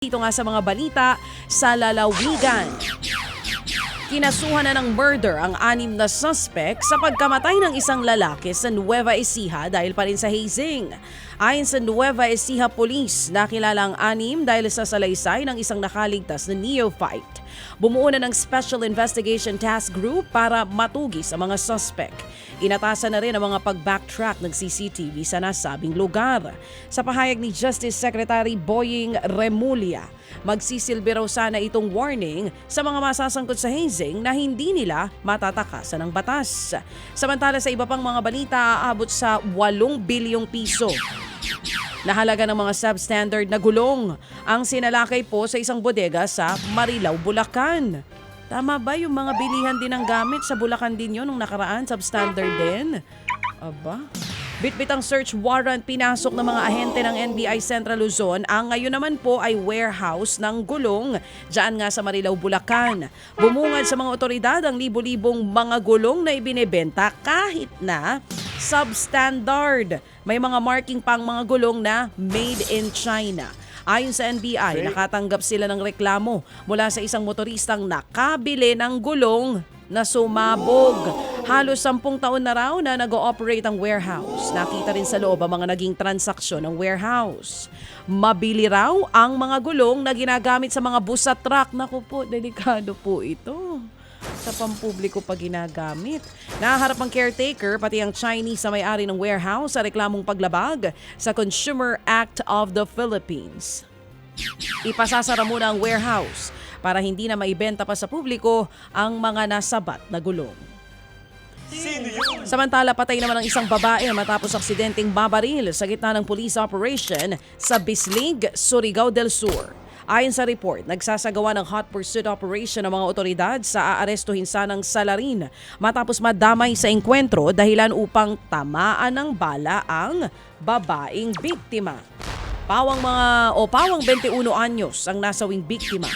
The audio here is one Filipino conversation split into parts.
Dito nga sa mga balita sa lalawigan. Kinasuhan na ng murder ang anim na suspect sa pagkamatay ng isang lalaki sa Nueva Ecija dahil pa rin sa hazing. Ayon sa Nueva Ecija Police, nakilala ang anim dahil sa salaysay ng isang nakaligtas na neophyte. Bumuo na ng Special Investigation Task Group para matugi sa mga suspect. Inatasan na rin ang mga pag-backtrack ng CCTV sa nasabing lugar. Sa pahayag ni Justice Secretary Boying Remulla, magsisilbi raw sana itong warning sa mga masasangkot sa hazing na hindi nila matatakasan ng batas. Samantala sa iba pang mga balita, aabot sa 8 bilyong piso Nahalaga ng mga substandard na gulong ang sinalakay po sa isang bodega sa Marilao, Bulacan. Tama ba yung mga bilihan din ng gamit sa Bulacan din yun nung nakaraan, substandard din? Aba? Bitbit ang search warrant pinasok ng mga ahente ng NBI Central Luzon. Ang ngayon naman po ay warehouse ng gulong dyan nga sa Marilao, Bulacan. Bumungad sa mga otoridad ang libo-libong mga gulong na ibinebenta kahit na substandard. May mga marking pang mga gulong na made in China. Ayon sa NBI, nakatanggap sila ng reklamo mula sa isang motoristang nakabili ng gulong na sumabog. Halos sampung taon na raw na nag-ooperate ang warehouse. Nakita rin sa loob ang mga naging transaksyon ng warehouse. Mabili raw ang mga gulong na ginagamit sa mga bus at truck. Naku po, delikado po ito sa pampubliko pa ginagamit. Naharap ang caretaker pati ang Chinese sa may-ari ng warehouse sa reklamong paglabag sa Consumer Act of the Philippines. Ipasasara muna ang warehouse para hindi na maibenta pa sa publiko ang mga nasabat na gulong. Samantala, patay naman ang isang babae matapos aksidenteng babaril sa gitna ng police operation sa Bislig, Surigao del Sur. Ayon sa report, nagsasagawa ng hot pursuit operation ng mga otoridad sa aarestuhin sanang salarin matapos madamay sa engkwentro dahilan upang tamaan ng bala ang babaeng biktima. Pawang mga o pawang 21 anyos ang nasawing biktima.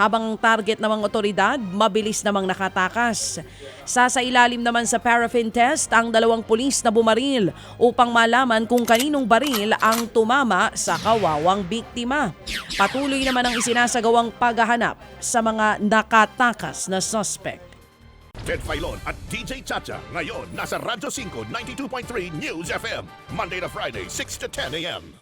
Habang ang target ng mga otoridad, mabilis namang nakatakas. Sasailalim naman sa paraffin test ang dalawang pulis na bumaril upang malaman kung kaninong baril ang tumama sa kawawang biktima. Patuloy naman ang isinasagawang paghahanap sa mga nakatakas na suspect. Ted Filon at DJ Chacha. Ngayon, nasa Radyo 5, 92.3 News FM. Monday to Friday, 6 to 10 a.m.